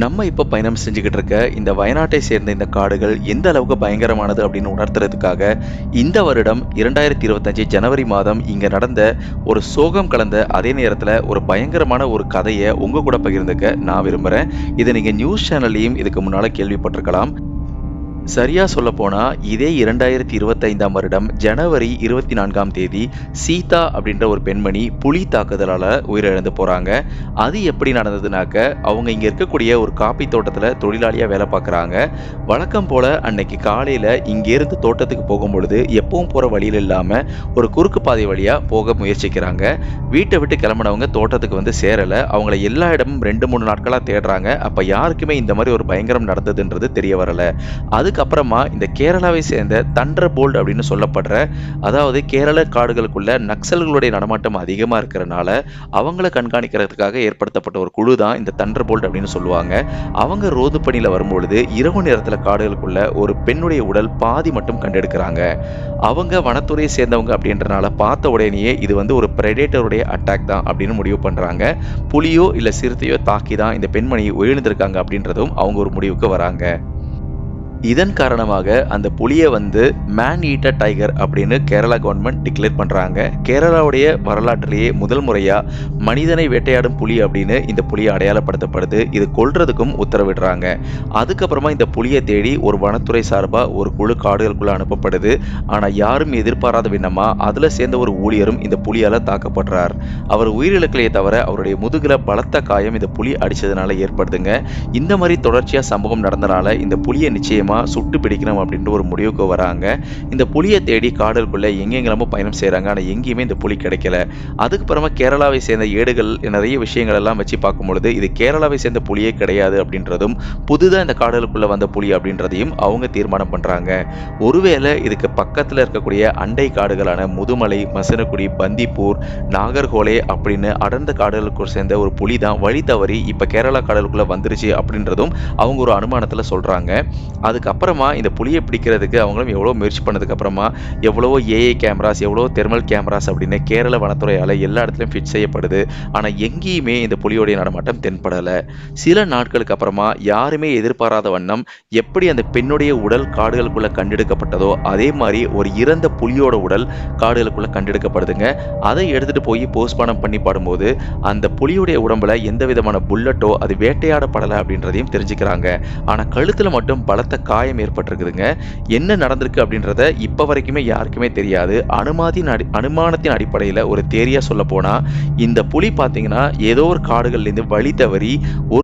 நம்ம இப்போ பயணம் செஞ்சுக்கிட்டு இருக்க இந்த வயநாட்டை சேர்ந்த இந்த காடுகள் எந்த அளவுக்கு பயங்கரமானது அப்படின்னு உணர்த்துறதுக்காக இந்த வருடம் இரண்டாயிரத்தி இருபத்தஞ்சு ஜனவரி மாதம் இங்கே நடந்த ஒரு சோகம் கலந்த அதே நேரத்தில் ஒரு பயங்கரமான ஒரு கதையை உங்கள் கூட பகிர்ந்துக்க நான் விரும்புகிறேன் இதை நீங்கள் நியூஸ் சேனல்லையும் இதுக்கு முன்னால் கேள்விப்பட்டிருக்கலாம். சரியா சொல்ல போனா இதே இரண்டாயிரத்தி இருபத்தைந்தாம் வருடம் ஜனவரி இருபத்தி நான்காம் தேதி சீதா அப்படின்ற ஒரு பெண்மணி புலி தாக்குதலால உயிரிழந்து போறாங்க. அது எப்படி நடந்ததுனாக்க அவங்க இங்க இருக்கக்கூடிய ஒரு காப்பி தோட்டத்துல தொழிலாளியா வேலை பார்க்குறாங்க வழக்கம் போல அன்னைக்கு காலையில இங்கேருந்து தோட்டத்துக்கு போகும்பொழுது எப்பவும் போற வழியில் இல்லாம ஒரு குறுக்கு பாதை வழியா போக முயற்சிக்கிறாங்க. வீட்டை விட்டு கிளம்பினவங்க தோட்டத்துக்கு வந்து சேரல. அவங்கள எல்லா இடமும் ரெண்டு மூணு நாட்களா தேடுறாங்க. அப்ப யாருக்குமே இந்த மாதிரி ஒரு பயங்கரம் நடந்ததுன்றது தெரிய வரல. அதுக்கப்புறமா இந்த கேரளாவை சேர்ந்த தண்டர் போல்ட் அப்படின்னு சொல்லப்படுற அதாவது கேரள காடுகளுக்குள்ள நக்சல்களுடைய நடமாட்டம் அதிகமாக இருக்கிறனால அவங்கள கண்காணிக்கிறதுக்காக ஏற்படுத்தப்பட்ட ஒரு குழு தான் இந்த தண்டர் போல்ட் அப்படின்னு சொல்லுவாங்க. அவங்க ரோது பணியில் வரும்பொழுது இரவு நேரத்தில் காடுகளுக்குள்ள ஒரு பெண்ணுடைய உடல் பாதி மட்டும் கண்டெடுக்கிறாங்க. அவங்க வனத்துறையை சேர்ந்தவங்க அப்படின்றனால பார்த்த உடனேயே இது வந்து ஒரு பிரெடேட்டருடைய அட்டாக் தான் அப்படின்னு முடிவு பண்ணுறாங்க புலியோ இல்லை சிறுத்தையோ தாக்கி தான் இந்த பெண்மணி உயிர்ந்திருக்காங்க அப்படின்றதும் அவங்க ஒரு முடிவுக்கு வராங்க. இதன் காரணமாக அந்த புலியை வந்து மேன் ஈட்டர் டைகர் அப்படின்னு கேரளா கவர்மெண்ட் டிக்ளேர் பண்ணுறாங்க கேரளாவுடைய வரலாற்றிலேயே முதல் முறையாக மனிதனை வேட்டையாடும் புலி அப்படின்னு இந்த புலியை அடையாளப்படுத்தப்படுது. இது கொல்றதுக்கும் உத்தரவிடுறாங்க. அதுக்கப்புறமா இந்த புலியை தேடி ஒரு வனத்துறை சார்பாக ஒரு குழு காடுகளுக்குள்ளே அனுப்பப்படுது. ஆனால் யாரும் எதிர்பாராத விண்ணமாக அதில் சேர்ந்த ஒரு ஊழியரும் இந்த புலியால் தாக்கப்படுறார். அவர் உயிரிழக்கலையே தவிர அவருடைய முதுகில் பலத்த காயம் இந்த புலி அடித்ததுனால ஏற்படுதுங்க. இந்த மாதிரி தொடர்ச்சியாக சம்பவம் நடந்தனால இந்த புலியை நிச்சயமாக சுட்டு பிடிக்கணும் அப்படின்ற ஒரு முடிவுக்கு வராங்க. இந்த புலியை தேடி காடுகளுக்குள்ள எங்கெங்கெல்லாமோ பயணம் செய்கிறாங்க ஆனால் எங்கேயுமே இந்த புலி கிடைக்கல. அதுக்கப்புறமா கேரளாவை சேர்ந்த ஏடுகள் நிறைய விஷயங்கள் எல்லாம் வச்சு பார்க்கும் பொழுது இது கேரளாவை சேர்ந்த புலியே கிடையாது அப்படின்றதும் புதுதாக இந்த காடுகளுக்குள்ள வந்த புலி அப்படின்றதையும் அவங்க தீர்மானம் பண்ணுறாங்க ஒருவேளை இதுக்கு பக்கத்தில் இருக்கக்கூடிய அண்டை காடுகளான முதுமலை மசனக்குடி பந்திப்பூர் நாகர்கோலே அப்படின்னு அடர்ந்த காடுகளுக்கு சேர்ந்த ஒரு புலி தான் வழி தவறி இப்போ கேரளா காடுகளுக்குள்ள வந்துருச்சு அப்படின்றதும் அவங்க ஒரு அனுமானத்தில் சொல்கிறாங்க அதுக்கப்புறமா இந்த புலியை பிடிக்கிறதுக்கு அவங்களும் எவ்வளோ முயற்சி பண்ணதுக்கப்புறமா எவ்வளோ எவ்வளவோ ஏஐ கேமராஸ் எவ்வளோ தெர்மல் கேமராஸ் அப்படின்னு கேரள வனத்துறையால் எல்லா இடத்துலையும் ஃபிட் செய்யப்படுது. ஆனால் எங்கேயுமே இந்த புலியோடைய நடமாட்டம் தென்படலை. சில நாட்களுக்கு அப்புறமா யாருமே எதிர்பாராத வண்ணம் எப்படி அந்த பெண்ணுடைய உடல் காடுகளுக்குள்ளே கண்டெடுக்கப்பட்டதோ அதே மாதிரி ஒரு இறந்த புலியோட உடல் காடுகளுக்குள்ளே கண்டெடுக்கப்படுதுங்க. அதை எடுத்துகிட்டு போய் போஸ்ட்மார்டம் பண்ணி பாடும்போது அந்த புலியுடைய உடம்புல எந்த விதமான புல்லட்டோ அது வேட்டையாடப்படலை அப்படின்றதையும் தெரிஞ்சுக்கிறாங்க. ஆனால் கழுத்தில் மட்டும் பலத்த காயம் ஏற்பட்டிருக்குதுங்க. என்ன நடந்திருக்கு அப்படின்றத இப்போ வரைக்குமே யாருக்குமே தெரியாது. அனுமாதின் அடி அனுமானத்தின் அடிப்படையில் ஒரு தேரியா சொல்ல போனால் இந்த புலி பார்த்தீங்கன்னா ஏதோ ஒரு காடுகள்லேருந்து வழி தவறி ஒரு